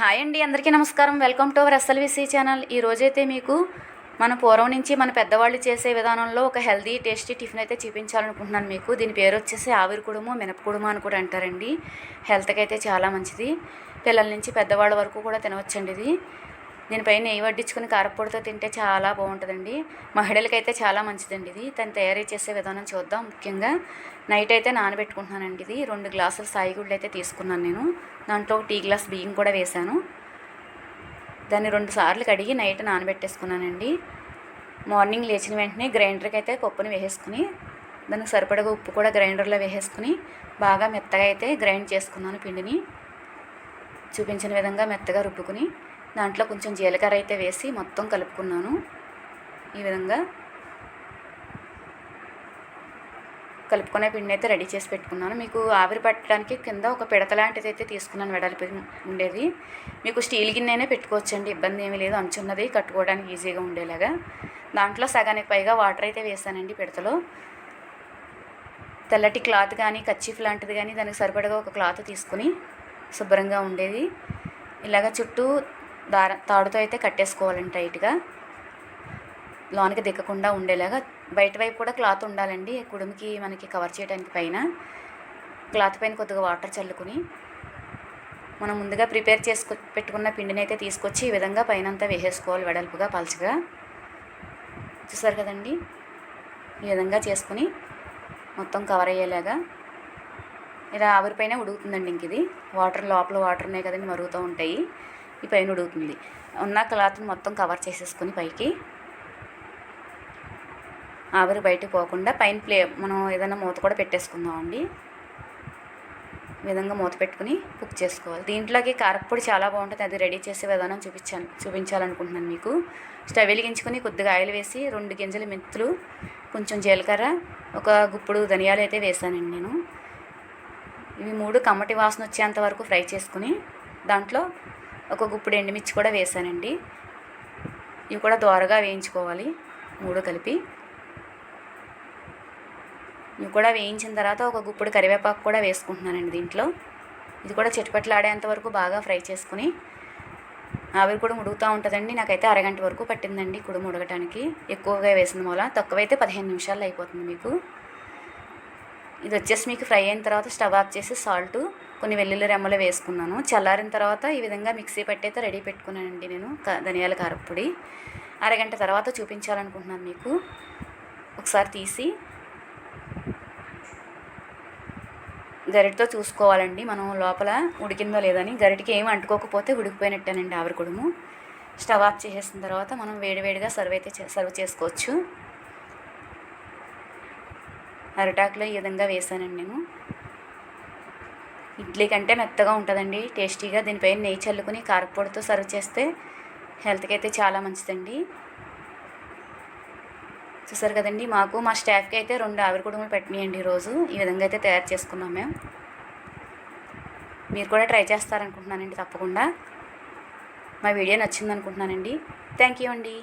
Hi అండి అందరికీ నమస్కారం. Welcome to our SLVC channel. ఈ రోజైతే మీకు మన పూర్వం నుంచి మన పెద్దవాళ్ళు చేసే విధానంలో ఒక హెల్దీ టేస్టీ టిఫిన్ అయితే చూపించాలనుకుంటున్నాను మీకు. దీని పేరు వచ్చేసి ఆవిరి కుడుము మినపకుడుము అని కూడా అంటారండి. హెల్త్కి అయితే చాలా మంచిది. పిల్లల నుంచి పెద్దవాళ్ళ వరకు కూడా తినవచ్చండి ఇది. దీనిపైన నెయ్యి వడ్డించుకుని కారపొడితో తింటే చాలా బాగుంటుందండి. మహిళలకైతే చాలా మంచిదండి ఇది. దాన్ని తయారీ చేసే విధానం చూద్దాం ముఖ్యంగా. నైట్ అయితే నానబెట్టుకుంటున్నానండి ఇది. రెండు గ్లాసులు సాయిగుళ్ళు అయితే తీసుకున్నాను నేను. దాంట్లో టీ గ్లాస్ బియ్యం కూడా వేశాను. దాన్ని రెండు సార్లు కడిగి నైట్ నానబెట్టేసుకున్నానండి. మార్నింగ్ లేచిన వెంటనే గ్రైండర్కి అయితే పప్పుని వేసేసుకుని దానికి సరిపడగా ఉప్పు కూడా గ్రైండర్లో వేసేసుకుని బాగా మెత్తగా అయితే గ్రైండ్ చేసుకున్నాను పిండిని. చూపించిన విధంగా మెత్తగా రుబ్బుకుని దాంట్లో కొంచెం జీలకర్ర అయితే వేసి మొత్తం కలుపుకున్నాను. ఈ విధంగా కలుపుకునే పిండి అయితే రెడీ చేసి పెట్టుకున్నాను. మీకు ఆవిరి పట్టడానికి కింద ఒక పిడత లాంటిది అయితే తీసుకున్నాను వెడల్పి ఉండేది. మీకు స్టీల్ గిన్నెనే పెట్టుకోవచ్చండి ఇబ్బంది ఏమీ లేదు. అంచున్నది కట్టుకోవడానికి ఈజీగా ఉండేలాగా. దాంట్లో సగానికి పైగా వాటర్ అయితే వేసానండి పిడతలో. తెల్లటి క్లాత్ కానీ కచ్చిఫ్ లాంటిది కానీ దానికి సరిపడగా ఒక క్లాత్ తీసుకుని శుభ్రంగా ఉండేది. ఇలాగ చుట్టూ దార తాడుతో అయితే కట్టేసుకోవాలండి టైట్గా. లోనికి దిక్కకుండా ఉండేలాగా. బయట వైపు కూడా క్లాత్ ఉండాలండి. కుడుమికి మనకి కవర్ చేయడానికి పైన. క్లాత్ పైన కొద్దిగా వాటర్ చల్లుకుని. మనం ముందుగా ప్రిపేర్ చేసుకు పెట్టుకున్న పిండిని అయితే తీసుకొచ్చి ఈ విధంగా పైన అంతా వేసేసుకోవాలి వెడల్పుగా పలచగా. చూసారు కదండి? ఈ విధంగా చేసుకుని మొత్తం కవర్ అయ్యేలాగా. ఇలా ఆవిరిపైన ఉడుకుతుందండి ఇంక ఇది. వాటర్ లోపల వాటర్ ఉన్నాయి కదండి మరుగుతూ ఉంటాయి. ఈ పైన ఉడుకుతుంది. ఉన్న క్లాత్ని మొత్తం కవర్ చేసేసుకుని పైకి ఆవిరి బయటకు పోకుండా పైన ప్లే మనం ఏదైనా మూత కూడా పెట్టేసుకుందామండి విధంగా మూత పెట్టుకుని కుక్ చేసుకోవాలి. దీంట్లోకి కారపొడి చాలా బాగుంటుంది. అది రెడీ చేసే విధానం చూపించాను చూపించాలనుకుంటున్నాను మీకు. స్టవ్ వెలిగించుకొని కొద్దిగా ఆయిల్ వేసి రెండు గింజలు మెంతులు కొంచెం జీలకర్ర ఒక గుప్పుడు ధనియాలు అయితే వేసానండి నేను. ఇవి మూడు కమ్మటి వాసన వచ్చేంత వరకు ఫ్రై చేసుకుని దాంట్లో ఒక గుప్పుడు ఎండుమిర్చి కూడా వేసానండి. ఇవి కూడా దోరగా వేయించుకోవాలి మూడు కలిపి. ఇవి కూడా వేయించిన తర్వాత ఒక గుప్పుడు కరివేపాకు కూడా వేసుకుంటున్నానండి దీంట్లో. ఇది కూడా చిటపట్లాడేంత వరకు బాగా ఫ్రై చేసుకుని ఆవిరి కూడా ఉడుగుతూ ఉంటుందండి. నాకైతే అరగంట వరకు పట్టిందండి కుడుము ఉడకటానికి ఎక్కువగా వేసిన మూల. తక్కువైతే పదిహేను నిమిషాల్లో అయిపోతుంది మీకు. ఇది వచ్చేసి మీకు ఫ్రై అయిన తర్వాత స్టవ్ ఆఫ్ చేసి సాల్ట్ కొన్ని వెల్లుల్లి రెమ్మలు వేసుకున్నాను. చల్లారిన తర్వాత ఈ విధంగా మిక్సీ పట్టయితే రెడీ పెట్టుకున్నానండి నేను క- ధనియాల కారపొడి అరగంట తర్వాత చూపించాలనుకుంటున్నాను మీకు. ఒకసారి తీసి గరిటతో చూసుకోవాలండి. మనం లోపల ఉడికిందో లేదని. గరిటకి ఏమి అంటుకోకపోతే ఉడికిపోయినట్టేనండి ఆవిరికుడుము స్టవ్ ఆఫ్ చేసేసిన తర్వాత మనం వేడివేడిగా సర్వ్ అయితే సర్వ్ చేసుకోవచ్చు. అరిటాకులో ఈ విధంగా వేసానండి నేను. ఇడ్లీ కంటే మెత్తగా ఉంటుందండి. టేస్టీగా దీనిపైన నెయ్యి చల్లుకుని కారపొడితో సర్వ్ చేస్తే హెల్త్కి అయితే చాలా మంచిదండి. చూసారు కదండి మాకు మా స్టాఫ్కి అయితే రెండు ఆవిరి కుడుములు పెట్టినాయండి ఈరోజు. ఈ విధంగా అయితే తయారు చేసుకున్నాం మేము. మీరు కూడా ట్రై చేస్తారనుకుంటున్నానండి తప్పకుండా. మా వీడియో నచ్చింది అనుకుంటున్నానండి థ్యాంక్ యూ అండి.